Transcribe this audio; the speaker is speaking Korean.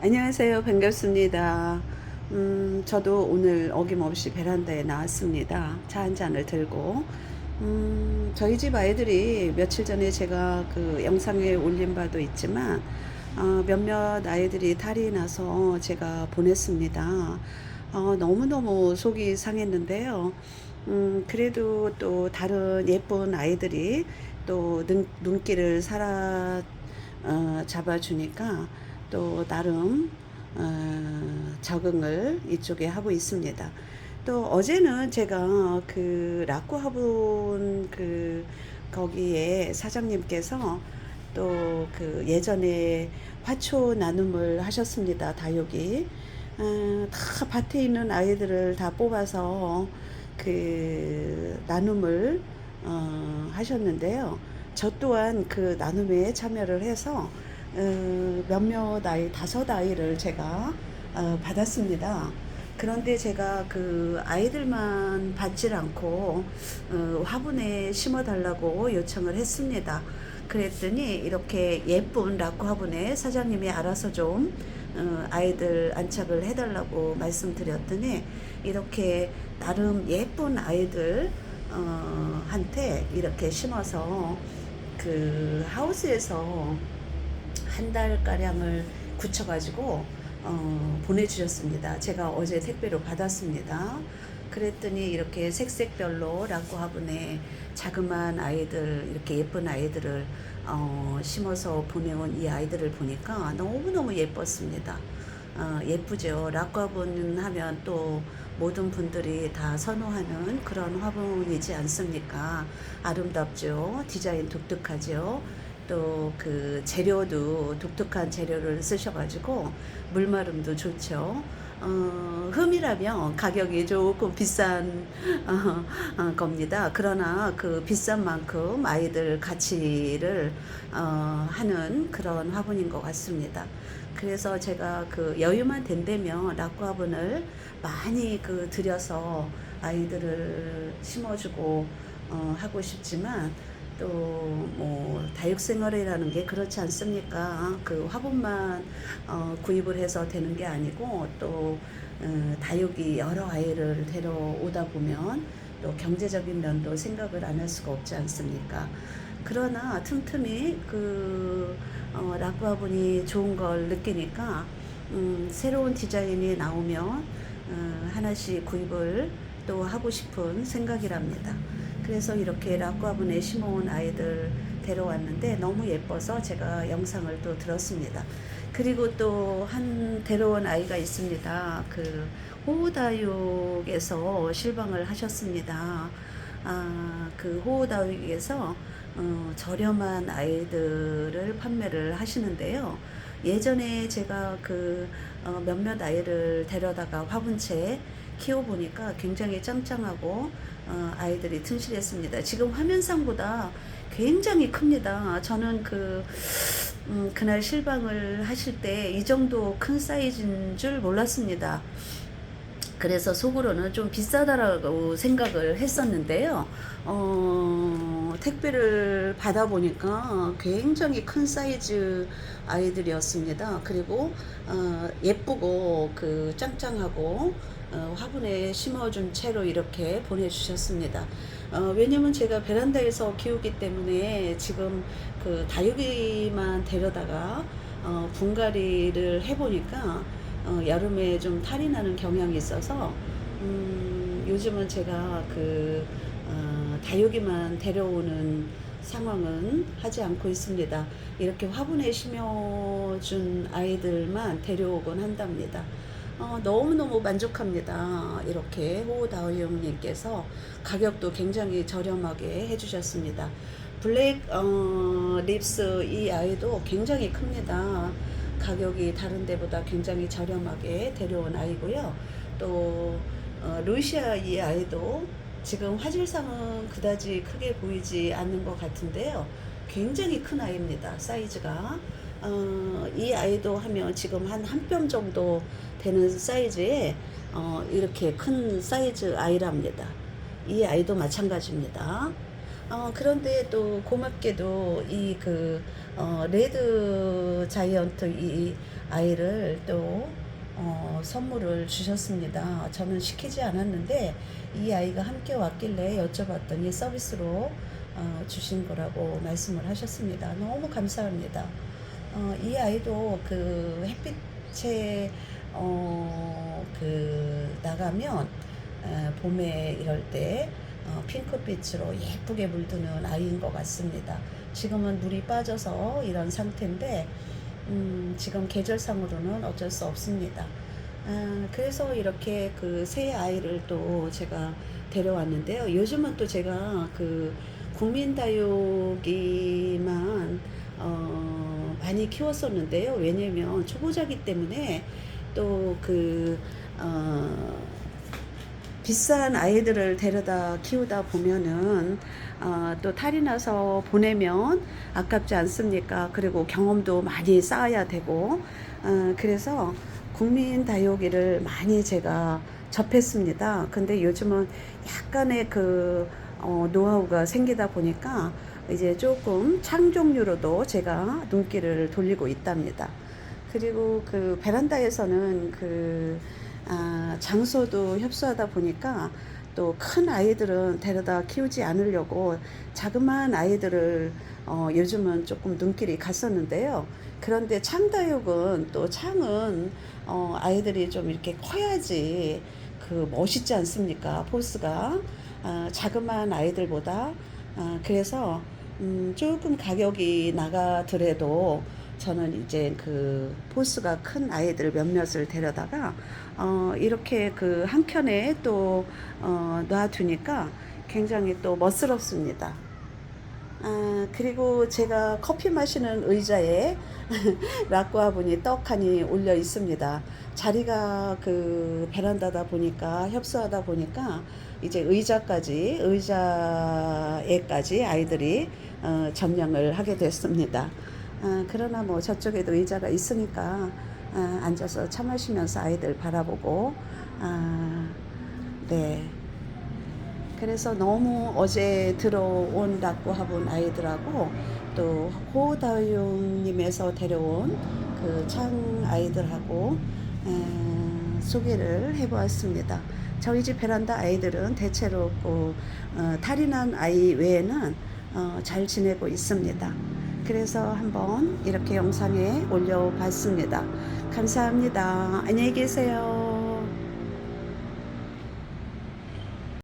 안녕하세요. 반갑습니다. 음, 저도 오늘 어김없이 베란다에 나왔습니다. 차 한 잔을 들고. 음, 저희 집 아이들이 며칠 전에 제가 그 영상에 올린 바도 있지만, 어, 몇몇 아이들이 탈이 나서 제가 보냈습니다. 어, 너무너무 속이 상했는데요. 음, 그래도 또 다른 예쁜 아이들이 또 눈, 눈길을 살아 어, 잡아주니까 또 나름 어, 적응을 이쪽에 하고 있습니다. 또 어제는 제가 그 라쿠 화분 그 거기에 사장님께서 또 그 예전에 화초 나눔을 하셨습니다. 다육이 어, 다 밭에 있는 아이들을 다 뽑아서 그 나눔을 어, 하셨는데요. 저 또한 그 나눔에 참여를 해서 어, 몇몇 아이, 다섯 아이를 제가 어, 받았습니다. 그런데 제가 그 아이들만 받질 않고 어, 화분에 심어달라고 요청을 했습니다. 그랬더니 이렇게 예쁜 라쿠 화분에 사장님이 알아서 좀 어, 아이들 안착을 해달라고 말씀드렸더니 이렇게 나름 예쁜 아이들 어, 한테 이렇게 심어서 그 하우스에서 한 달 가량을 굳혀가지고 어, 보내주셨습니다. 제가 어제 택배로 받았습니다. 그랬더니 이렇게 색색별로 라쿠 화분에 자그마한 아이들 이렇게 예쁜 아이들을 어, 심어서 보내온 이 아이들을 보니까 너무너무 예뻤습니다. 어, 예쁘죠. 화분 하면 또 모든 분들이 다 선호하는 그런 화분이지 않습니까? 아름답죠. 디자인 독특하죠. 또 그 재료도 독특한 재료를 쓰셔가지고 물마름도 좋죠. 어, 흠이라면 가격이 조금 비싼 어, 어, 겁니다. 그러나 그 비싼 만큼 아이들 가치를 어, 하는 그런 화분인 것 같습니다. 그래서 제가 그 여유만 된다면 라쿠 화분을 많이 그 들여서 아이들을 심어주고 어, 하고 싶지만 또 뭐 다육생활이라는 게 그렇지 않습니까? 그 화분만 어, 구입을 해서 되는 게 아니고 또 어, 다육이 여러 아이를 데려오다 보면 또 경제적인 면도 생각을 안 할 수가 없지 않습니까? 그러나 틈틈이 그 어, 라쿠 화분이 좋은 걸 느끼니까 음, 새로운 디자인이 나오면 어, 하나씩 구입을 또 하고 싶은 생각이랍니다. 그래서 이렇게 라쿠아분에 심어온 아이들 데려왔는데 너무 예뻐서 제가 영상을 또 들었습니다. 그리고 또 한 데려온 아이가 있습니다. 그 호우다육에서 실방을 하셨습니다. 아, 그 호우다육에서 어, 저렴한 아이들을 판매를 하시는데요. 예전에 제가 그 어, 몇몇 아이를 데려다가 화분채 키워보니까 굉장히 짱짱하고 어, 아이들이 튼실했습니다. 지금 화면상보다 굉장히 큽니다. 저는 그 음, 그날 실방을 하실 때 이 정도 큰 사이즈인 줄 몰랐습니다. 그래서 속으로는 좀 비싸다라고 생각을 했었는데요. 어, 택배를 받아보니까 굉장히 큰 사이즈 아이들이었습니다. 그리고 어, 예쁘고 그 짱짱하고 어, 화분에 심어준 채로 이렇게 보내주셨습니다. 어, 왜냐면 제가 베란다에서 키우기 때문에 지금 그 다육이만 데려다가 어, 분갈이를 해보니까 어, 여름에 좀 탈이 나는 경향이 있어서 음, 요즘은 제가 그 어, 다육이만 데려오는 상황은 하지 않고 있습니다. 이렇게 화분에 심어준 아이들만 데려오곤 한답니다. 어, 너무너무 만족합니다. 이렇게 호다오용님께서 가격도 굉장히 저렴하게 해주셨습니다. 블랙 어, 립스 이 아이도 굉장히 큽니다. 가격이 다른 데보다 굉장히 저렴하게 데려온 아이고요. 또 어, 루시아 이 아이도 지금 화질상은 그다지 크게 보이지 않는 것 같은데요. 굉장히 큰 아이입니다. 사이즈가. 어, 이 아이도 하면 지금 한 한 뼘 정도 되는 사이즈에 어, 이렇게 큰 사이즈 아이랍니다. 이 아이도 마찬가지입니다. 어, 그런데 또 고맙게도 이 그 어, 레드 자이언트 이 아이를 또 어, 선물을 주셨습니다. 저는 시키지 않았는데 이 아이가 함께 왔길래 여쭤봤더니 서비스로 어, 주신 거라고 말씀을 하셨습니다. 너무 감사합니다. 어, 이 아이도 그 햇빛에 어, 그 나가면 에, 봄에 이럴 때 어, 핑크빛으로 예쁘게 물드는 아이인 것 같습니다. 지금은 물이 빠져서 이런 상태인데 음, 지금 계절상으로는 어쩔 수 없습니다. 아, 그래서 이렇게 그 새 아이를 또 제가 데려왔는데요. 요즘은 또 제가 그 국민다육이만 어, 많이 키웠었는데요. 왜냐면 초보자기 때문에 또그 어, 비싼 아이들을 데려다 키우다 보면은 어, 또 탈이 나서 보내면 아깝지 않습니까? 그리고 경험도 많이 쌓아야 되고 어, 그래서 국민 다육이를 많이 제가 접했습니다. 근데 요즘은 약간의 그 어, 노하우가 생기다 보니까 이제 조금 창 종류로도 제가 눈길을 돌리고 있답니다. 그리고 그 베란다에서는 그 아, 장소도 협소하다 보니까 또 큰 아이들은 데려다 키우지 않으려고 자그마한 아이들을 어, 요즘은 조금 눈길이 갔었는데요. 그런데 창다육은 또 창은 어, 아이들이 좀 이렇게 커야지 그 멋있지 않습니까? 포스가 아, 자그마한 아이들보다 아, 그래서 음, 조금 가격이 나가더라도 저는 이제 그 포스가 큰 아이들 몇몇을 데려다가 어, 이렇게 그 한켠에 또 어, 놔두니까 굉장히 또 멋스럽습니다. 아, 그리고 제가 커피 마시는 의자에 락과분이 떡하니 올려 있습니다. 자리가 그 베란다다 보니까 협소하다 보니까 이제 의자까지 의자에까지 아이들이 어, 점령을 하게 됐습니다. 아, 그러나 뭐 저쪽에도 의자가 있으니까 아, 앉아서 차 마시면서 아이들 바라보고 아, 네. 그래서 너무 어제 들어온 라고 하본 아이들하고 또 호다용님에서 데려온 그 창 아이들하고 에, 소개를 해보았습니다. 저희 집 베란다 아이들은 대체로 그, 어, 탈이 난 아이 외에는 어, 잘 지내고 있습니다. 그래서 한번 이렇게 영상에 올려봤습니다. 감사합니다. 안녕히 계세요.